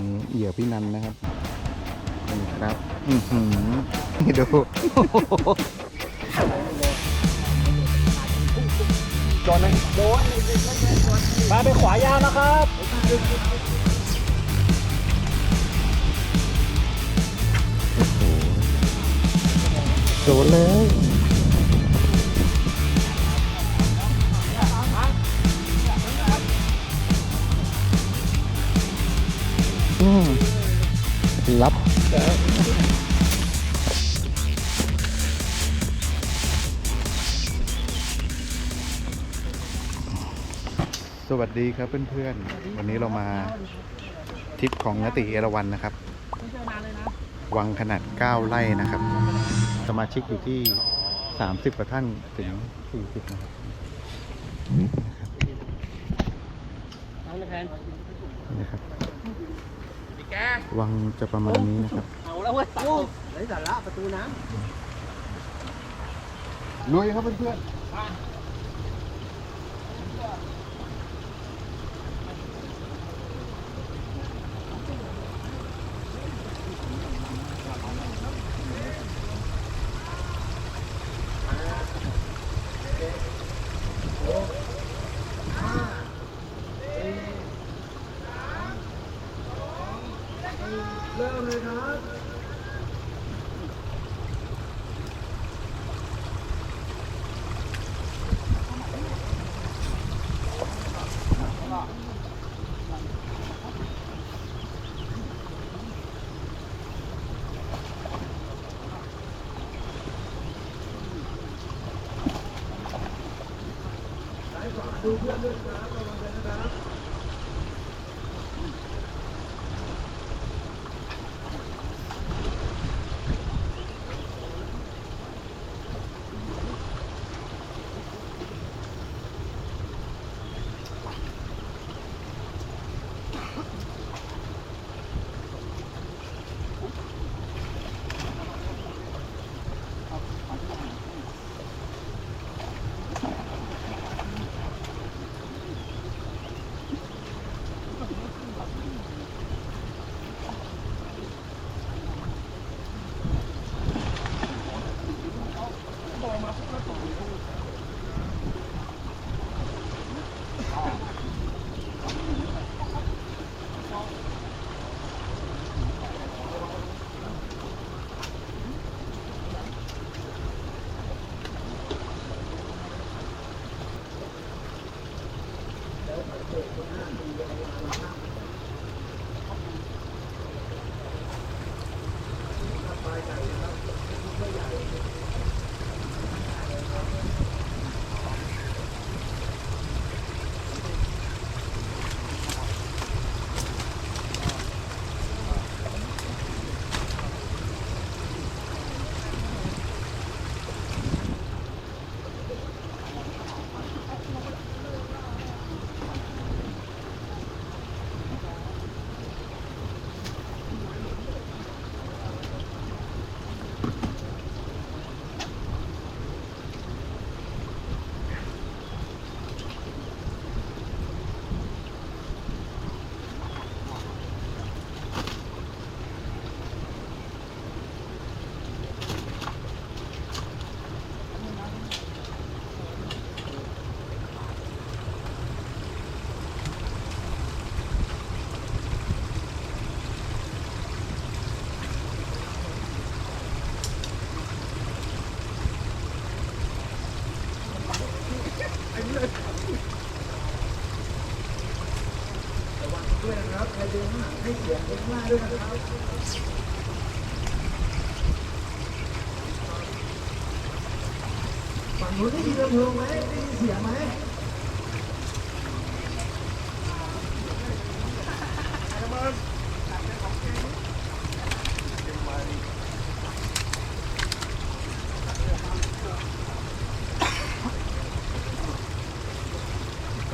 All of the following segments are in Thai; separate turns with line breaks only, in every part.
นี่เหยื่อพี่นันนะครับนี่ครับ อือหือนี่ดู
โดนไหมโดนมาไปขวายาวนะครับ
โดนเลย รับสวัสดีครับเพื่อนๆ วันนี้เรามาทริปของนติเอราวันนะครับ วังขนาด 9 ไร่นะครับ สมาชิกอยู่ที่ 30กว่าท่านถึง 40 นะครับนี่ครับ วังจะประมาณนี้นะครับ
เอาแล้วเว้ยโอ้ไรสาระประตูน้
ลุยครับเพื่อน
มเลยครับดูเพื่
อนด้วย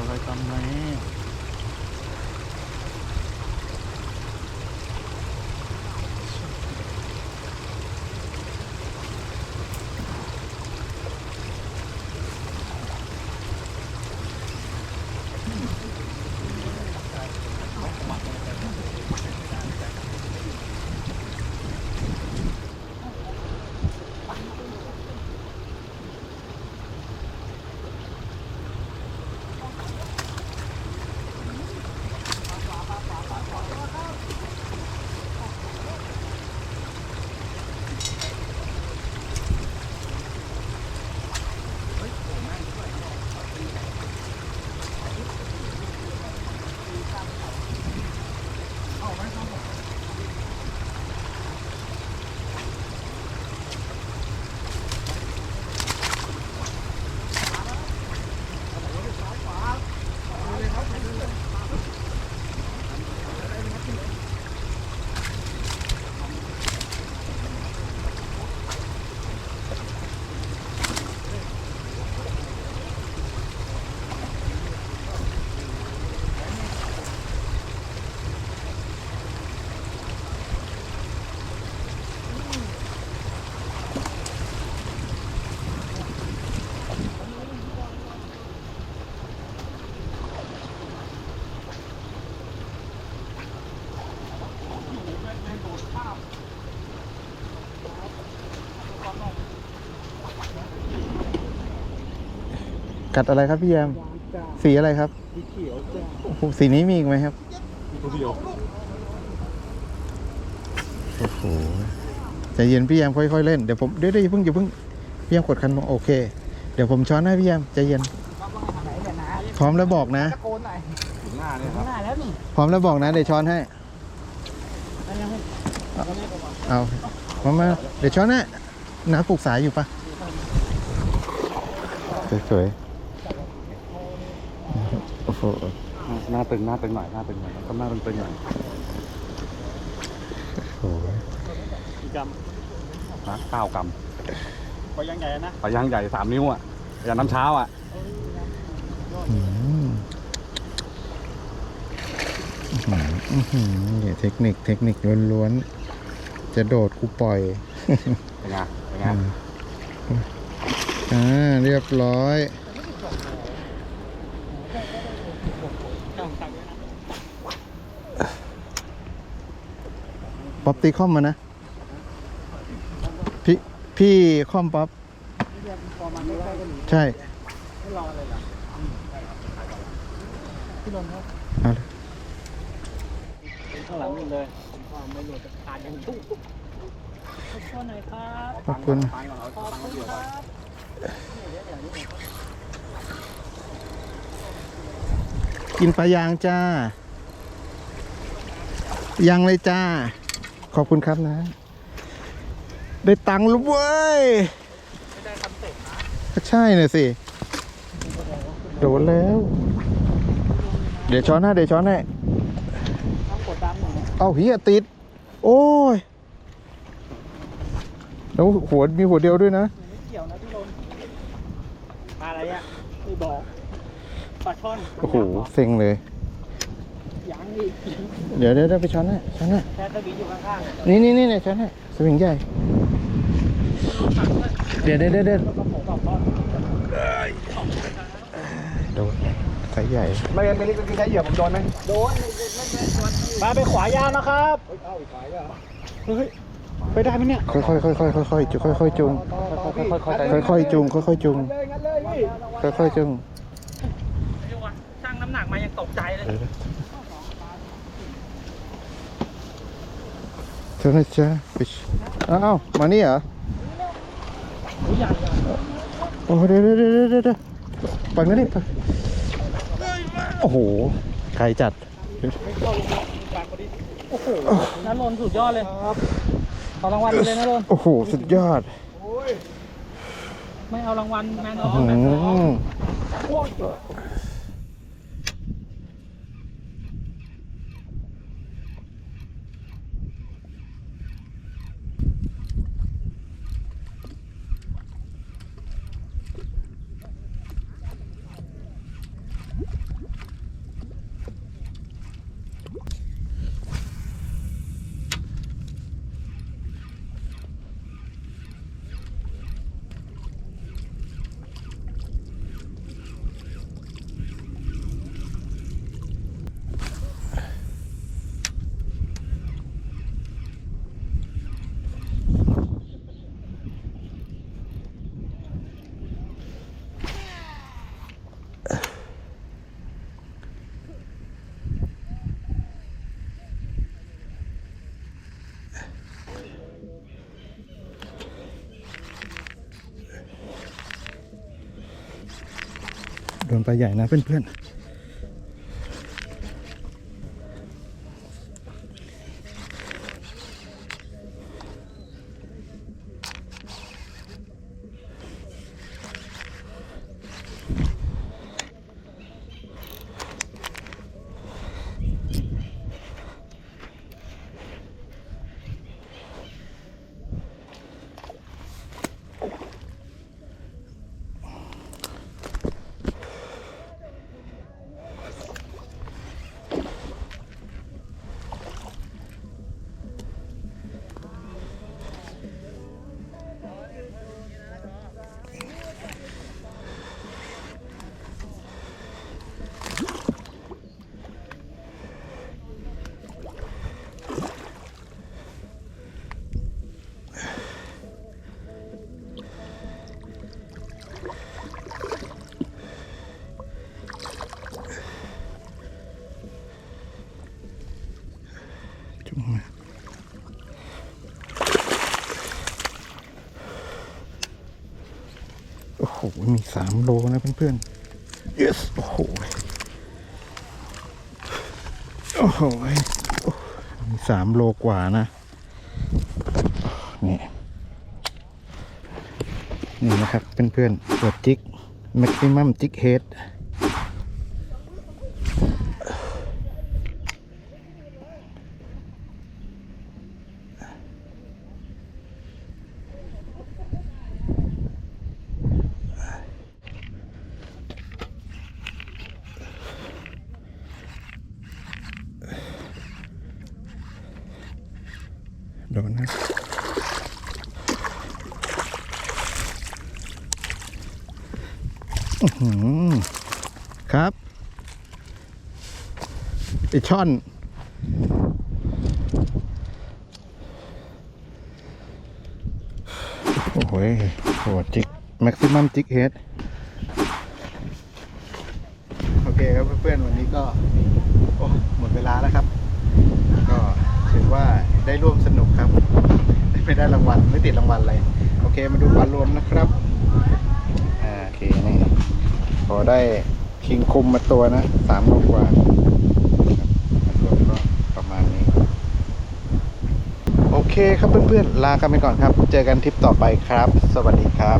ะไรทำไม กัดอะไรครับพี่แยม สีอะไรครับ
สีเขียวจ้า
โอ้โหสีนี้มีอีกไหมครับ
ตัวเดียว
โอ้โหใจเย็นพี่แยมค่อยๆเล่นเดี๋ยวผมเดี๋ยวเดี๋ยวอย่าเพิ่งอย่าเพิ่งพี่แยมกดคันโอเค เดี๋ยวผมช้อนให้พี่แยมใจเย็น พร้อมแล้วบอกนะ
ตะโกนหน่อยถึงหน้าเนี่ยครับ
หน้าแล้วนี่
พร้อมแล้วบอกนะเดี๋ยวช้อนให้
มันยังไม่
เอามามาเดี๋ยวช้อนให้น้าปลูกสายอยู่ปะสวยๆโอ้โห
หน้าตึงหน้าตึงหน่อยหน้าตึงหน่อยก็หน้าตึงตึงหน่อย
โอ้โห
กี่กรัมนะเก้ากรัมปลายังใหญ่นะปลายังใหญ่สามนิ้วอะอย่างน้ำเช้าอะ
อืมอื้อหือเนี่ยเทคนิคเทคนิคล้วนๆ จะโดดกูปล่อย
เป็นไงเป็นไง
อ่าเรียบร้อย ป๊อปตีคอมมานะ พี่พี่คอมป๊อป
พอมันไม่ใกล้กัน
ใช่
ไม่รอเลยล่ะพี่นนท์ครับ
เอาเลย
ข้างหลังนี่เลยความไม่หลุดขาดยังชุ่มขอบคุณหน่อยครับ
ขอบคุณ
ขอบคุณครับ
กินปลายางจ้า ยังเลยจ้า ขอบคุณครับนะ ได้ตังค์แล้วเว้ย
ไม่ได้คอนเซ็ปต์นะ
ก็ใช่น่ะสิ โดนแล้ว เดี๋ยวช้อนให้เดี๋ยวช้อนให้
ต้องกดดันหน่อยนะ
เอาเฮียติด โอ้ย แล้วหัวมีหัวเดียวด้วยนะ
ไม่เกี่ยวนะพี่นนท์ปลาอะไรอะไม่บอกปลาช่อน
โอ้โห เซ็งเลย เดี๋ยวเดี๋ยวไปช้อนน้าช้อนน้า
แค่สวิงอยู่ข้างๆนี่
นี่นี่ช้อนน้าสวิงใหญ่เดี๋ยวเดี๋ยวเดี๋ยวโดนไซส์ใหญ่
ไม่เป็ไม่ได้กินใช้เหยื่อผมโดนไหม
โดนมา
ไปขวายาวนะครับเฮ้ยไปได้ไหมเนี่ย
ค่อยๆค่อยๆค่อยๆค่อยจุ่ง
ค่อยๆจุง
ค่อยๆจุงค่อยๆจุงค่อยๆจุง
ช่างน้ำหนักมายังตกใจเลย
เท่านั้นจ้าฟิชอ้าวมานี่เหรอ
ผู้ใหญ่อะ
โอ้เดี๋ยวเดี๋ยวเดี๋ยวเดี๋ยวเดี๋ยวฝั่งนั้นนี่ฝั่งโอ้โหไกลจัด
โอ้โหนรนสุดยอดเลยขอรางวัลไปเลยนรน
โอ้โหสุดยอด
ไม่เอารางวัลแมนออ
อื
ฟแมนออฟ
ไปใหญ่นะเพื่อน มีสามโลนะเพื่อนๆ yes โอ้โห โอ้โห มีสามโลกว่านะ นี่ นี่นะครับเพื่อนๆตัวจิก maximum จิกเฮด ดนนะอื้อหือครับไอช่อน โอ้โหโหจิก แม็กซิมัมจิกเฮดโอเคครับเพื่อนๆ วันนี้ก็ โอ้ หมดเวลาแล้วครับ ก็ ถือว่าได้ร่วมสนุกครับไม่ได้รางวัลไม่ติดรางวัลอะไรโอเคมาดูปลารวมนะครับอ่าโอเคนี่พอได้คิงคุมมาตัวนะสามโลกว่าครับปลารวมก็ประมาณนี้ โอเคครับเพื่อนๆ ลากันไปก่อนครับ เจอกันทริปต่อไปครับ สวัสดีครับ